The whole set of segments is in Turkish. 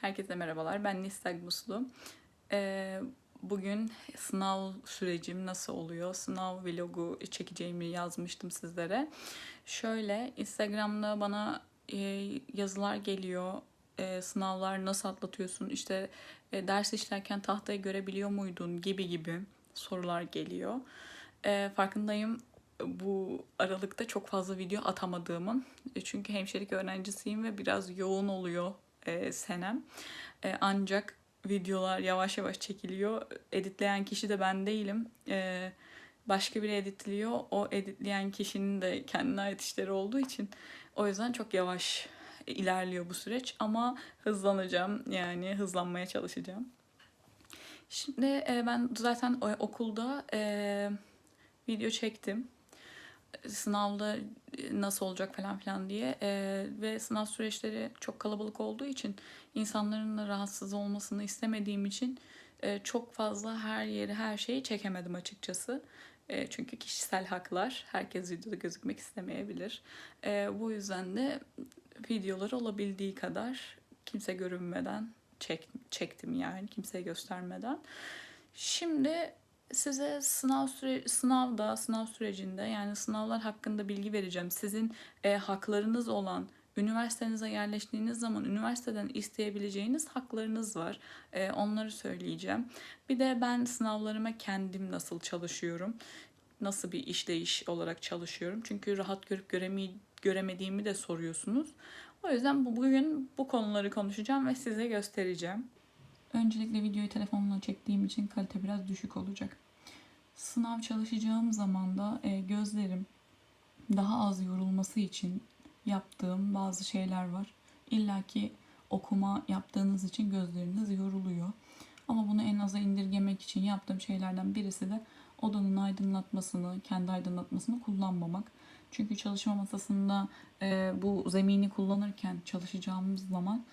Herkese merhabalar. Ben Nistag Muslu. Ee, bugün sınav sürecim nasıl oluyor? Sınav vlogu çekeceğimi yazmıştım sizlere. Şöyle Instagram'da bana e, yazılar geliyor. E, sınavlar nasıl atlatıyorsun? İşte e, ders işlerken tahtayı görebiliyor muydun? Gibi gibi sorular geliyor. Farkındayım bu aralıkta çok fazla video atamadığımın. Çünkü hemşirelik öğrencisiyim ve biraz yoğun oluyor e, senem. E, ancak videolar yavaş yavaş çekiliyor. Editleyen kişi de ben değilim. E, başka biri editliyor. O editleyen kişinin de kendine ait işleri olduğu için o yüzden çok yavaş ilerliyor bu süreç ama hızlanacağım. Yani hızlanmaya çalışacağım. Şimdi e, ben zaten okulda e, video çektim sınavda nasıl olacak falan filan diye Ee, ve sınav süreçleri çok kalabalık olduğu için insanların da rahatsız olmasını istemediğim için e, çok fazla her yeri her şeyi çekemedim açıkçası. E, çünkü kişisel haklar herkes videoda gözükmek istemeyebilir. E, bu yüzden de videoları olabildiği kadar kimse görünmeden çek, çektim yani kimseye göstermeden. Şimdi size sınav süre sınavda, sınav sürecinde yani sınavlar hakkında bilgi vereceğim. Sizin e, haklarınız olan üniversitenize yerleştiğiniz zaman üniversiteden isteyebileceğiniz haklarınız var. E, onları söyleyeceğim. Bir de ben sınavlarıma kendim nasıl çalışıyorum. Nasıl bir işleyiş olarak çalışıyorum. Çünkü rahat görüp göremi göremediğimi de soruyorsunuz. O yüzden bu bugün bu konuları konuşacağım ve size göstereceğim. Öncelikle videoyu telefonla çektiğim için kalite biraz düşük olacak. Sınav çalışacağım zaman da e, gözlerim daha az yorulması için yaptığım bazı şeyler var. İlla ki okuma yaptığınız için gözleriniz yoruluyor. Ama bunu en aza indirgemek için yaptığım şeylerden birisi de odanın aydınlatmasını, kendi aydınlatmasını kullanmamak. Çünkü çalışma masasında e, bu zemini kullanırken çalışacağımız zaman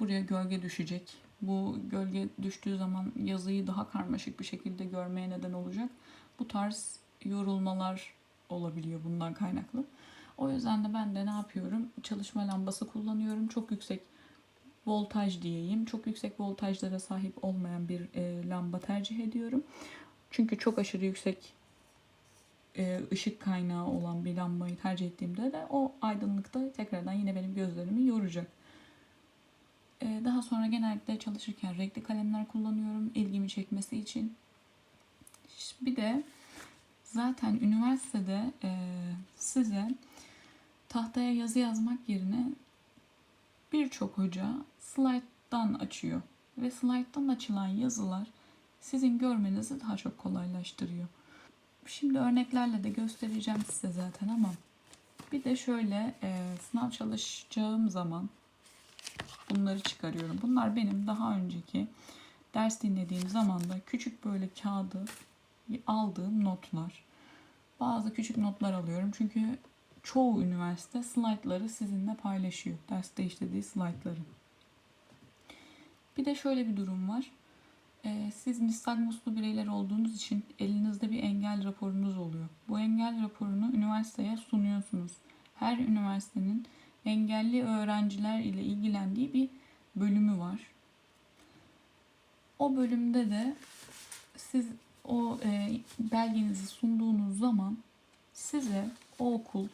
buraya gölge düşecek. Bu gölge düştüğü zaman yazıyı daha karmaşık bir şekilde görmeye neden olacak. Bu tarz yorulmalar olabiliyor bundan kaynaklı. O yüzden de ben de ne yapıyorum? Çalışma lambası kullanıyorum. Çok yüksek voltaj diyeyim. Çok yüksek voltajlara sahip olmayan bir e, lamba tercih ediyorum. Çünkü çok aşırı yüksek e, ışık kaynağı olan bir lambayı tercih ettiğimde de o aydınlıkta tekrardan yine benim gözlerimi yoracak. E, daha sonra genellikle çalışırken renkli kalemler kullanıyorum ilgimi çekmesi için. Bir de zaten üniversitede e, size tahtaya yazı yazmak yerine birçok hoca slayttan açıyor. Ve slayttan açılan yazılar sizin görmenizi daha çok kolaylaştırıyor. Şimdi örneklerle de göstereceğim size zaten ama bir de şöyle e, sınav çalışacağım zaman bunları çıkarıyorum. Bunlar benim daha önceki ders dinlediğim zamanda küçük böyle kağıdı aldığım notlar. Bazı küçük notlar alıyorum çünkü çoğu üniversite slaytları sizinle paylaşıyor. Derste işlediği slaytları. Bir de şöyle bir durum var. Ee, siz nistagmuslu bireyler olduğunuz için elinizde bir engel raporunuz oluyor. Bu engel raporunu üniversiteye sunuyorsunuz. Her üniversitenin engelli öğrenciler ile ilgilendiği bir bölümü var. O bölümde de siz o e, belgenizi sunduğunuz zaman size o okul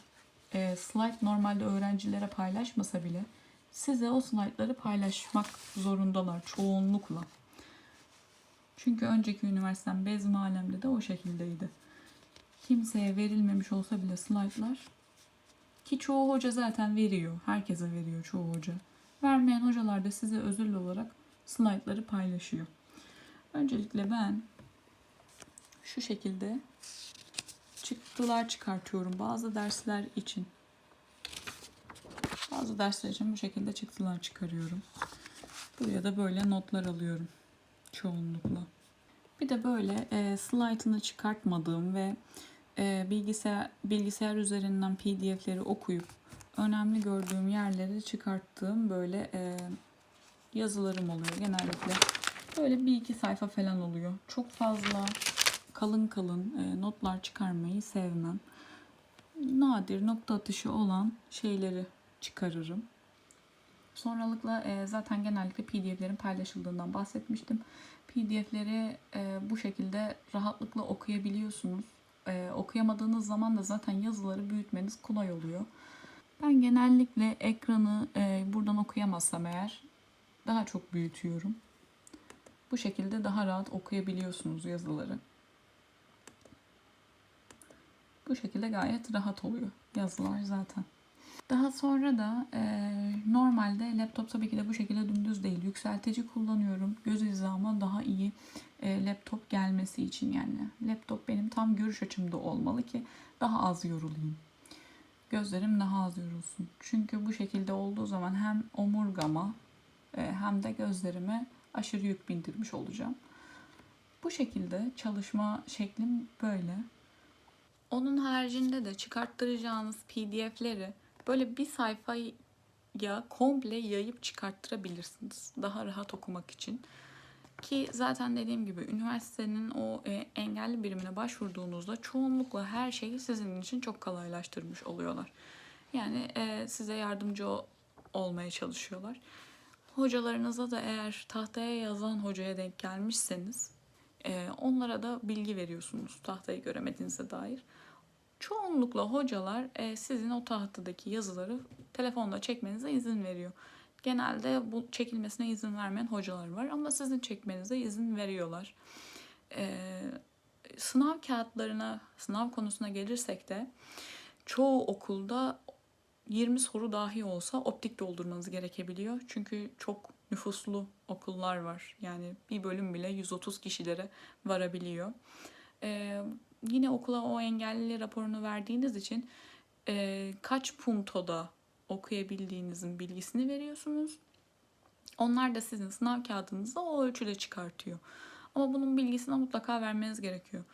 e, slide normalde öğrencilere paylaşmasa bile size o slaytları paylaşmak zorundalar çoğunlukla. Çünkü önceki üniversitem Bezmi Alem'de de o şekildeydi. Kimseye verilmemiş olsa bile slaytlar ki çoğu hoca zaten veriyor. Herkese veriyor çoğu hoca. Vermeyen hocalar da size özel olarak slaytları paylaşıyor. Öncelikle ben şu şekilde çıktılar çıkartıyorum bazı dersler için. Bazı dersler için bu şekilde çıktılar çıkarıyorum. Buraya da böyle notlar alıyorum çoğunlukla. Bir de böyle e, slaytını çıkartmadığım ve e, bilgisayar bilgisayar üzerinden PDF'leri okuyup önemli gördüğüm yerleri çıkarttığım böyle e, yazılarım oluyor genellikle. Böyle bir iki sayfa falan oluyor. Çok fazla kalın kalın e, notlar çıkarmayı sevmem. Nadir nokta atışı olan şeyleri çıkarırım. Sonralıkla e, zaten genellikle PDF'lerin paylaşıldığından bahsetmiştim. PDF'leri e, bu şekilde rahatlıkla okuyabiliyorsunuz. E, okuyamadığınız zaman da zaten yazıları büyütmeniz kolay oluyor. Ben genellikle ekranı e, buradan okuyamazsam eğer daha çok büyütüyorum. Bu şekilde daha rahat okuyabiliyorsunuz yazıları. Bu şekilde gayet rahat oluyor yazılar zaten. Daha sonra da e, normalde laptop tabii ki de bu şekilde dümdüz değil. Yükseltici kullanıyorum. Göz hizama daha iyi e, laptop gelmesi için yani. Laptop benim tam görüş açımda olmalı ki daha az yorulayım. Gözlerim daha az yorulsun. Çünkü bu şekilde olduğu zaman hem omurgama e, hem de gözlerime aşırı yük bindirmiş olacağım. Bu şekilde çalışma şeklim böyle. Onun haricinde de çıkarttıracağınız PDF'leri böyle bir sayfaya komple yayıp çıkarttırabilirsiniz. Daha rahat okumak için. Ki zaten dediğim gibi üniversitenin o e, engelli birimine başvurduğunuzda çoğunlukla her şeyi sizin için çok kolaylaştırmış oluyorlar. Yani e, size yardımcı olmaya çalışıyorlar. Hocalarınıza da eğer tahtaya yazan hocaya denk gelmişseniz e, onlara da bilgi veriyorsunuz tahtayı göremediğinize dair. Çoğunlukla hocalar e, sizin o tahtadaki yazıları telefonla çekmenize izin veriyor. Genelde bu çekilmesine izin vermeyen hocalar var ama sizin çekmenize izin veriyorlar. E, sınav kağıtlarına, sınav konusuna gelirsek de çoğu okulda 20 soru dahi olsa optik doldurmanız gerekebiliyor. Çünkü çok nüfuslu okullar var. Yani bir bölüm bile 130 kişilere varabiliyor. Ee, yine okula o engelli raporunu verdiğiniz için e, kaç puntoda okuyabildiğinizin bilgisini veriyorsunuz. Onlar da sizin sınav kağıdınızda o ölçüde çıkartıyor. Ama bunun bilgisini mutlaka vermeniz gerekiyor.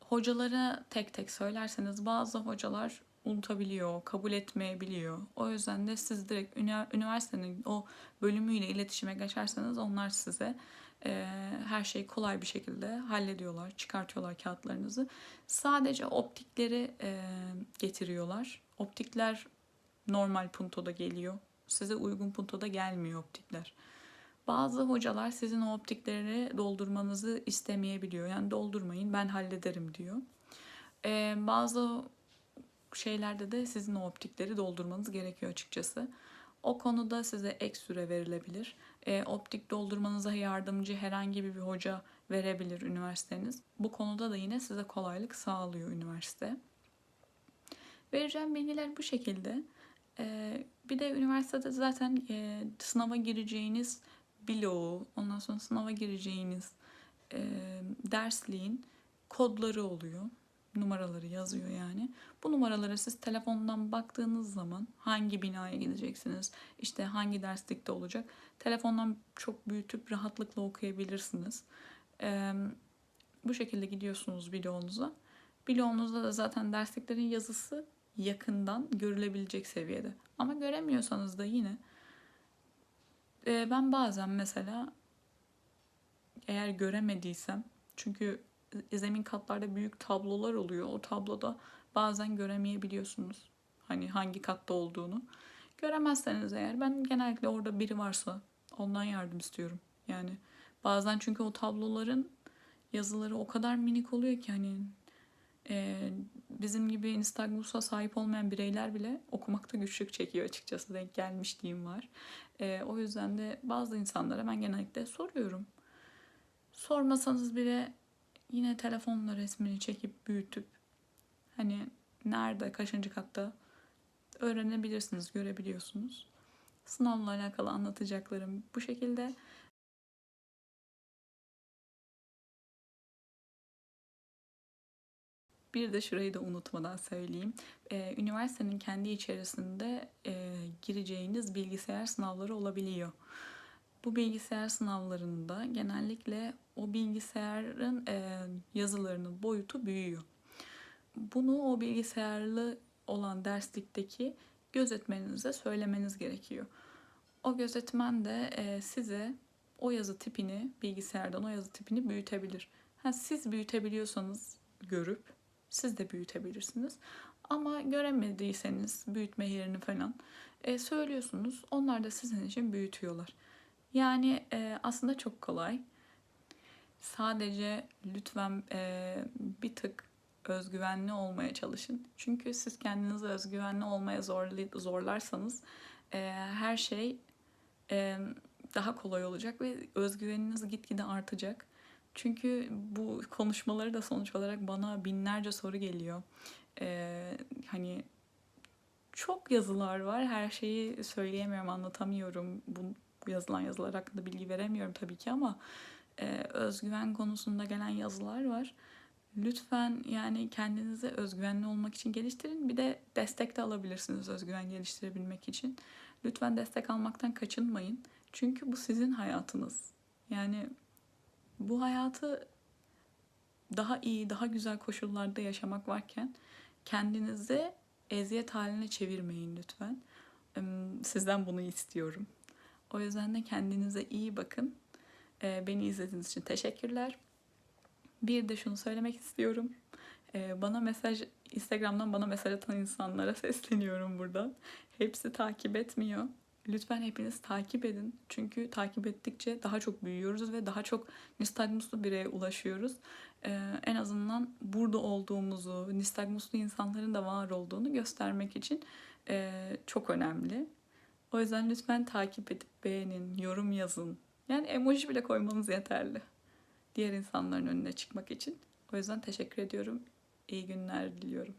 Hocalara tek tek söylerseniz bazı hocalar unutabiliyor, kabul etmeyebiliyor. O yüzden de siz direkt üniversitenin o bölümüyle iletişime geçerseniz onlar size e, her şeyi kolay bir şekilde hallediyorlar, çıkartıyorlar kağıtlarınızı. Sadece optikleri e, getiriyorlar. Optikler normal puntoda geliyor. Size uygun puntoda gelmiyor optikler. Bazı hocalar sizin o optikleri doldurmanızı istemeyebiliyor. Yani doldurmayın ben hallederim diyor. Ee, bazı şeylerde de sizin o optikleri doldurmanız gerekiyor açıkçası. O konuda size ek süre verilebilir. Ee, optik doldurmanıza yardımcı herhangi bir hoca verebilir üniversiteniz. Bu konuda da yine size kolaylık sağlıyor üniversite. Vereceğim bilgiler bu şekilde. Ee, bir de üniversitede zaten e, sınava gireceğiniz bloğu, ondan sonra sınava gireceğiniz e, dersliğin kodları oluyor. Numaraları yazıyor yani. Bu numaralara siz telefondan baktığınız zaman hangi binaya gideceksiniz, işte hangi derslikte olacak, telefondan çok büyütüp rahatlıkla okuyabilirsiniz. Ee, bu şekilde gidiyorsunuz bloğunuza. Bloğunuzda da zaten dersliklerin yazısı yakından görülebilecek seviyede. Ama göremiyorsanız da yine e, ben bazen mesela eğer göremediysem çünkü zemin katlarda büyük tablolar oluyor. O tabloda bazen göremeyebiliyorsunuz. Hani hangi katta olduğunu. Göremezseniz eğer ben genellikle orada biri varsa ondan yardım istiyorum. Yani bazen çünkü o tabloların yazıları o kadar minik oluyor ki hani e, bizim gibi Instagram'a sahip olmayan bireyler bile okumakta güçlük çekiyor açıkçası denk gelmişliğim var. E, o yüzden de bazı insanlara ben genellikle soruyorum. Sormasanız bile yine telefonla resmini çekip büyütüp hani nerede kaçıncı katta öğrenebilirsiniz, görebiliyorsunuz. Sınavla alakalı anlatacaklarım bu şekilde. Bir de şurayı da unutmadan söyleyeyim. Ee, üniversitenin kendi içerisinde e, gireceğiniz bilgisayar sınavları olabiliyor. Bu bilgisayar sınavlarında genellikle o bilgisayarın e, yazılarının boyutu büyüyor. Bunu o bilgisayarlı olan derslikteki gözetmeninize söylemeniz gerekiyor. O gözetmen de e, size o yazı tipini bilgisayardan o yazı tipini büyütebilir. Ha, siz büyütebiliyorsanız görüp siz de büyütebilirsiniz. Ama göremediyseniz büyütme yerini falan E, söylüyorsunuz. Onlar da sizin için büyütüyorlar. Yani e, aslında çok kolay. Sadece lütfen e, bir tık özgüvenli olmaya çalışın. Çünkü siz kendinizi özgüvenli olmaya zorlarsanız e, her şey e, daha kolay olacak ve özgüveniniz gitgide artacak. Çünkü bu konuşmaları da sonuç olarak bana binlerce soru geliyor. E, hani çok yazılar var. Her şeyi söyleyemiyorum, anlatamıyorum. Bu yazılan yazılar hakkında bilgi veremiyorum tabii ki ama e, özgüven konusunda gelen yazılar var. Lütfen yani kendinize özgüvenli olmak için geliştirin. Bir de destek de alabilirsiniz özgüven geliştirebilmek için. Lütfen destek almaktan kaçınmayın. Çünkü bu sizin hayatınız. Yani bu hayatı daha iyi, daha güzel koşullarda yaşamak varken kendinizi eziyet haline çevirmeyin lütfen. Sizden bunu istiyorum. O yüzden de kendinize iyi bakın. Ee, Beni izlediğiniz için teşekkürler. Bir de şunu söylemek istiyorum. Ee, Bana mesaj, Instagram'dan bana mesaj atan insanlara sesleniyorum buradan. Hepsi takip etmiyor. Lütfen hepiniz takip edin. Çünkü takip ettikçe daha çok büyüyoruz ve daha çok nistagmuslu bireye ulaşıyoruz. Ee, en azından burada olduğumuzu, nistagmuslu insanların da var olduğunu göstermek için e, çok önemli. O yüzden lütfen takip edip beğenin, yorum yazın. Yani emoji bile koymanız yeterli. Diğer insanların önüne çıkmak için. O yüzden teşekkür ediyorum. İyi günler diliyorum.